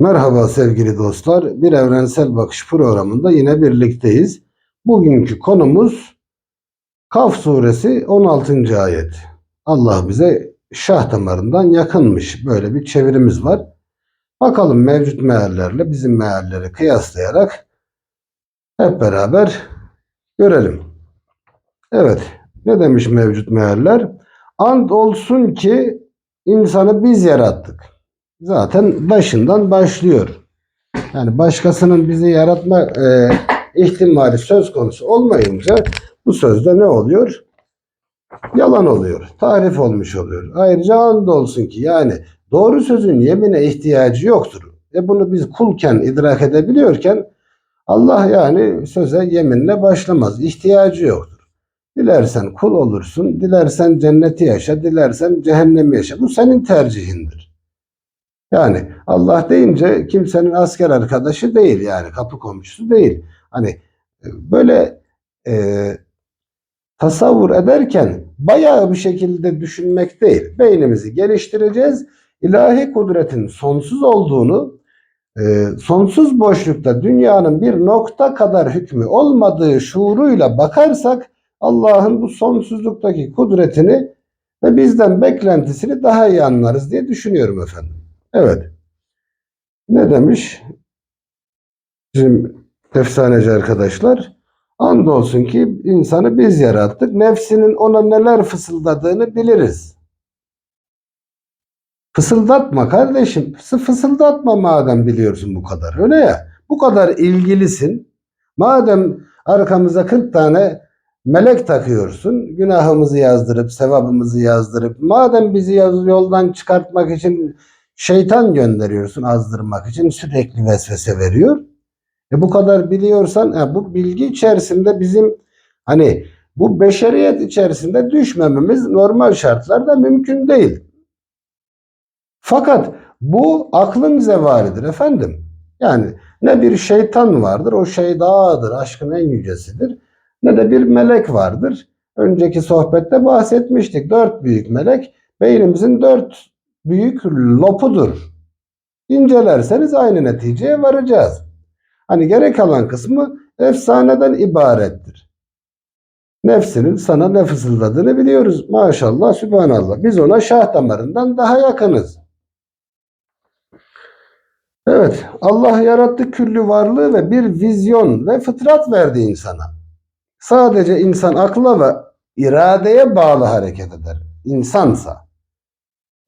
Merhaba sevgili dostlar. Bir Evrensel Bakış programında yine birlikteyiz. Bugünkü konumuz Kaf suresi 16. ayet. Allah bize şah damarından yakınmış. Böyle bir çevirimiz var. Bakalım mevcut meallerle bizim mealleri kıyaslayarak hep beraber görelim. Evet. Ne demiş mevcut mealler? And olsun ki insanı biz yarattık zaten başından başlıyor. Yani başkasının bizi yaratma e, ihtimali söz konusu olmayınca bu sözde ne oluyor? Yalan oluyor. Tarif olmuş oluyor. Ayrıca andolsun ki yani doğru sözün yemine ihtiyacı yoktur. E bunu biz kulken idrak edebiliyorken Allah yani söze yeminle başlamaz. İhtiyacı yoktur. Dilersen kul olursun, dilersen cenneti yaşa, dilersen cehennemi yaşa. Bu senin tercihindir. Yani Allah deyince kimsenin asker arkadaşı değil yani kapı komşusu değil. Hani e, böyle e, tasavvur ederken bayağı bir şekilde düşünmek değil. Beynimizi geliştireceğiz. İlahi kudretin sonsuz olduğunu, e, sonsuz boşlukta dünyanın bir nokta kadar hükmü olmadığı şuuruyla bakarsak Allah'ın bu sonsuzluktaki kudretini ve bizden beklentisini daha iyi anlarız diye düşünüyorum efendim. Evet. Ne demiş? Bizim efsaneci arkadaşlar. Andolsun ki insanı biz yarattık. Nefsinin ona neler fısıldadığını biliriz. Fısıldatma kardeşim. Fıs- Fısıldatma madem biliyorsun bu kadar. Öyle ya. Bu kadar ilgilisin. Madem arkamıza 40 tane melek takıyorsun. Günahımızı yazdırıp, sevabımızı yazdırıp, madem bizi yoldan çıkartmak için şeytan gönderiyorsun azdırmak için sürekli vesvese veriyor. E bu kadar biliyorsan e bu bilgi içerisinde bizim hani bu beşeriyet içerisinde düşmememiz normal şartlarda mümkün değil. Fakat bu aklın zevalidir efendim. Yani ne bir şeytan vardır, o şey dağıdır, aşkın en yücesidir. Ne de bir melek vardır. Önceki sohbette bahsetmiştik. Dört büyük melek beynimizin dört büyük lopudur. İncelerseniz aynı neticeye varacağız. Hani gerek kalan kısmı efsaneden ibarettir. Nefsinin sana ne fısıldadığını biliyoruz. Maşallah, sübhanallah. Biz ona şah damarından daha yakınız. Evet, Allah yarattı küllü varlığı ve bir vizyon ve fıtrat verdi insana. Sadece insan akla ve iradeye bağlı hareket eder. İnsansa.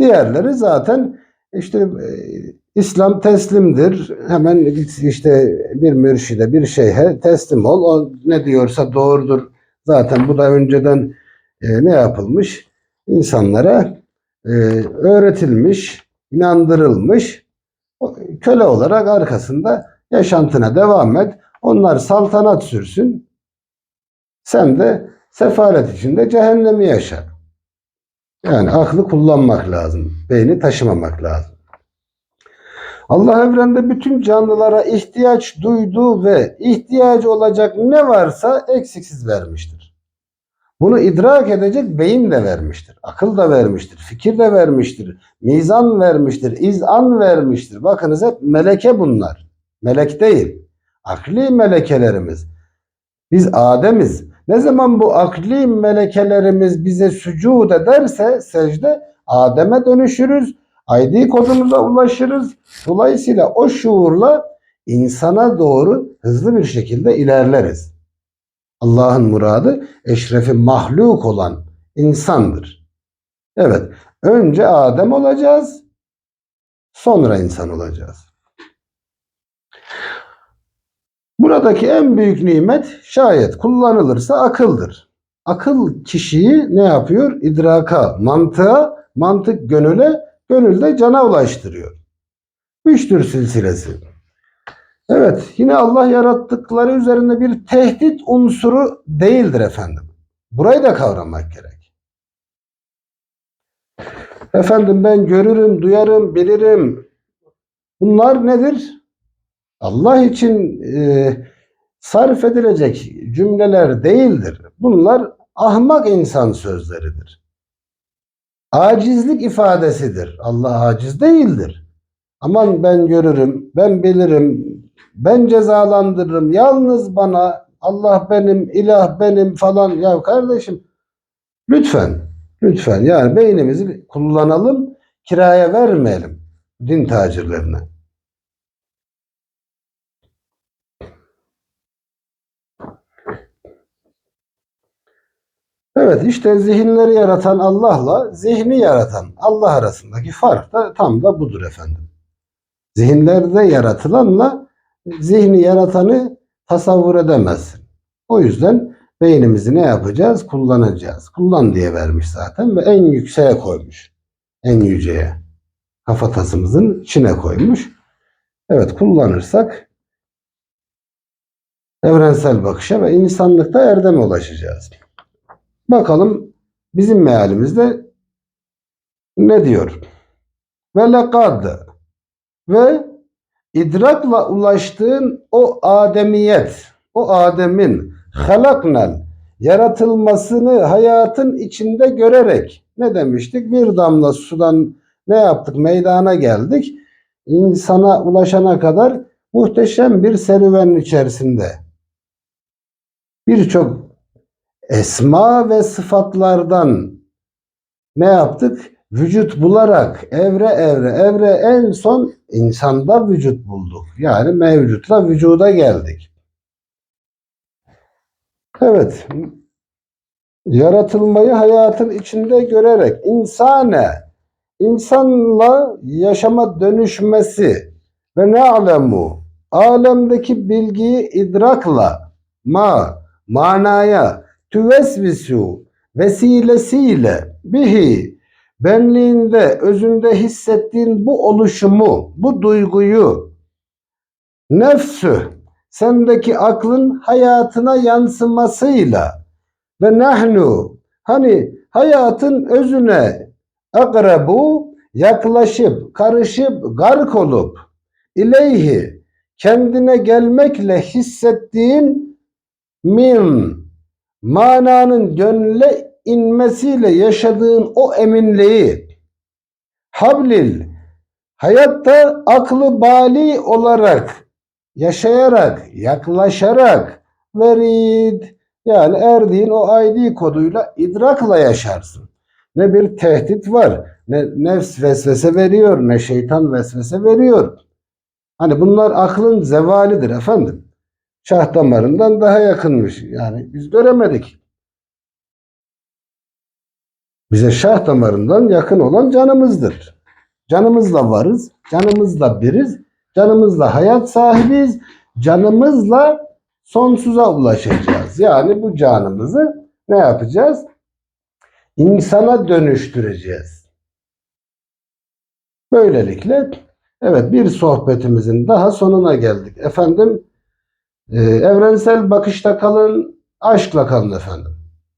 Diğerleri zaten işte e, İslam teslimdir. Hemen işte bir mürşide, bir şeyhe teslim ol. O ne diyorsa doğrudur. Zaten bu da önceden e, ne yapılmış? İnsanlara e, öğretilmiş, inandırılmış. Köle olarak arkasında yaşantına devam et. Onlar saltanat sürsün. Sen de sefalet içinde cehennemi yaşa. Yani aklı kullanmak lazım. Beyni taşımamak lazım. Allah evrende bütün canlılara ihtiyaç duyduğu ve ihtiyacı olacak ne varsa eksiksiz vermiştir. Bunu idrak edecek beyin de vermiştir. Akıl da vermiştir. Fikir de vermiştir. Mizan vermiştir. izan vermiştir. Bakınız hep meleke bunlar. Melek değil. Akli melekelerimiz. Biz Adem'iz. Ne zaman bu akli melekelerimiz bize sücud ederse secde Adem'e dönüşürüz. ID kodumuza ulaşırız. Dolayısıyla o şuurla insana doğru hızlı bir şekilde ilerleriz. Allah'ın muradı eşrefi mahluk olan insandır. Evet, önce Adem olacağız, sonra insan olacağız. Buradaki en büyük nimet şayet kullanılırsa akıldır. Akıl kişiyi ne yapıyor? İdraka, mantığa, mantık gönüle, gönül de cana ulaştırıyor. Üçtür silsilesi. Evet, yine Allah yarattıkları üzerinde bir tehdit unsuru değildir efendim. Burayı da kavramak gerek. Efendim ben görürüm, duyarım, bilirim. Bunlar nedir? Allah için e, sarf edilecek cümleler değildir. Bunlar ahmak insan sözleridir. Acizlik ifadesidir. Allah aciz değildir. aman ben görürüm, ben bilirim, ben cezalandırırım, yalnız bana Allah benim, ilah benim falan. Ya kardeşim lütfen, lütfen yani beynimizi kullanalım, kiraya vermeyelim din tacirlerine. Evet işte zihinleri yaratan Allah'la zihni yaratan Allah arasındaki fark da tam da budur efendim. Zihinlerde yaratılanla zihni yaratanı tasavvur edemezsin. O yüzden beynimizi ne yapacağız? Kullanacağız. Kullan diye vermiş zaten ve en yükseğe koymuş. En yüceye. Kafatasımızın içine koymuş. Evet kullanırsak evrensel bakışa ve insanlıkta erdeme ulaşacağız. Bakalım bizim mealimizde ne diyor? Ve lekad ve idrakla ulaştığın o ademiyet, o Adem'in halaknel yaratılmasını hayatın içinde görerek ne demiştik? Bir damla sudan ne yaptık? Meydana geldik. İnsana ulaşana kadar muhteşem bir serüvenin içerisinde. Birçok esma ve sıfatlardan ne yaptık? Vücut bularak evre evre evre en son insanda vücut bulduk. Yani mevcutla vücuda geldik. Evet. Yaratılmayı hayatın içinde görerek insane insanla yaşama dönüşmesi ve ne alemu alemdeki bilgiyi idrakla ma manaya tüvesvisu vesilesiyle bihi benliğinde, özünde hissettiğin bu oluşumu, bu duyguyu nefsü, sendeki aklın hayatına yansımasıyla ve nahnu hani hayatın özüne akrabu yaklaşıp, karışıp, gark olup ileyhi kendine gelmekle hissettiğin min mananın gönle inmesiyle yaşadığın o eminliği hablil hayatta aklı bali olarak yaşayarak yaklaşarak verid yani erdiğin o ID koduyla idrakla yaşarsın. Ne bir tehdit var, ne nefs vesvese veriyor, ne şeytan vesvese veriyor. Hani bunlar aklın zevalidir efendim. Şah damarından daha yakınmış. Yani biz göremedik. Bize şah damarından yakın olan canımızdır. Canımızla varız, canımızla biriz, canımızla hayat sahibiyiz, canımızla sonsuza ulaşacağız. Yani bu canımızı ne yapacağız? İnsana dönüştüreceğiz. Böylelikle evet bir sohbetimizin daha sonuna geldik. Efendim e, evrensel bakışta kalın, aşkla kalın efendim.